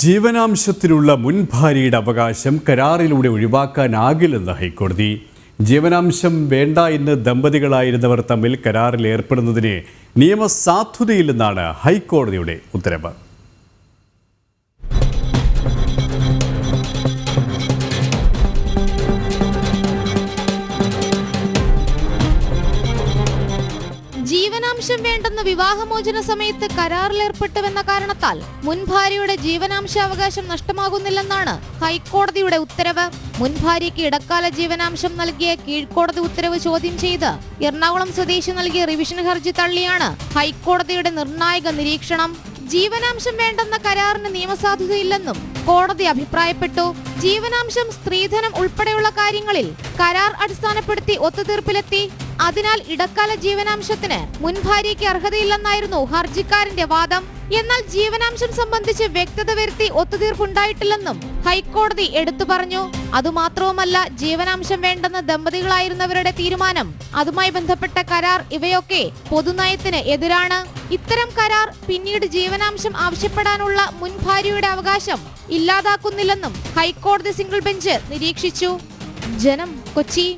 ജീവനാംശത്തിലുള്ള മുൻ ഭാര്യയുടെ അവകാശം കരാറിലൂടെ ഒഴിവാക്കാനാകില്ലെന്ന് ഹൈക്കോടതി. ജീവനാംശം വേണ്ട എന്ന് ദമ്പതികളായിരുന്നവർ തമ്മിൽ കരാറിൽ ഏർപ്പെടുന്നതിന് നിയമസാധുതയില്ലെന്നാണ് ഹൈക്കോടതിയുടെ ഉത്തരവ്. ജീവനാംശം വേണ്ടെന്ന് വിവാഹമോചന സമയത്ത് കരാറിലേർപ്പെട്ടുവെന്ന കാരണത്താൽ മുൻ ഭാര്യയുടെ ജീവനാംശാവകാശം നഷ്ടമാകുന്നില്ലെന്നാണ് ഹൈക്കോടതിയുടെ ഉത്തരവ്. മുൻ ഭാര്യയ്ക്ക് ഇടക്കാല ജീവനാംശം നൽകിയ കീഴ്ക്കോടതി ഉത്തരവ് ചോദ്യം ചെയ്ത് എറണാകുളം സ്വദേശി നൽകിയ റിവിഷൻ ഹർജി തള്ളിയാണ് ഹൈക്കോടതിയുടെ നിർണായക നിരീക്ഷണം. ജീവനാംശം വേണ്ടെന്ന കരാറിന് നിയമസാധുതയില്ലെന്നും കോടതി അഭിപ്രായപ്പെട്ടു. ജീവനാംശം സ്ത്രീധനം ഉൾപ്പെടെയുള്ള കാര്യങ്ങളിൽ കരാർ അടിസ്ഥാനപ്പെടുത്തി ഒത്തുതീർപ്പിലെത്തി. അതിനാൽ ഇടക്കാല ജീവനാംശത്തിന് മുൻ ഭാര്യയ്ക്ക് അർഹതയില്ലെന്നായിരുന്നു ഹർജിക്കാരന്റെ വാദം. എന്നാൽ ജീവനാംശം സംബന്ധിച്ച് വ്യക്തത വരുത്തി ഒത്തുതീർപ്പുണ്ടായിട്ടില്ലെന്നും ഹൈക്കോടതി എടുത്തു പറഞ്ഞു. അതുമാത്രവുമല്ല ജീവനാംശം വേണ്ടെന്ന് ദമ്പതികളായിരുന്നവരുടെ തീരുമാനം അതുമായി ബന്ധപ്പെട്ട കരാർ ഇവയൊക്കെ പൊതുനയത്തിന് എതിരാണ്. ഇത്തരം കരാർ പിന്നീട് ജീവനാംശം ആവശ്യപ്പെടാനുള്ള മുൻ ഭാര്യയുടെ അവകാശം ഇല്ലാതാക്കുന്നില്ലെന്നും ഹൈക്കോടതി സിംഗിൾ ബെഞ്ച് നിരീക്ഷിച്ചു. ജനം കൊച്ചി.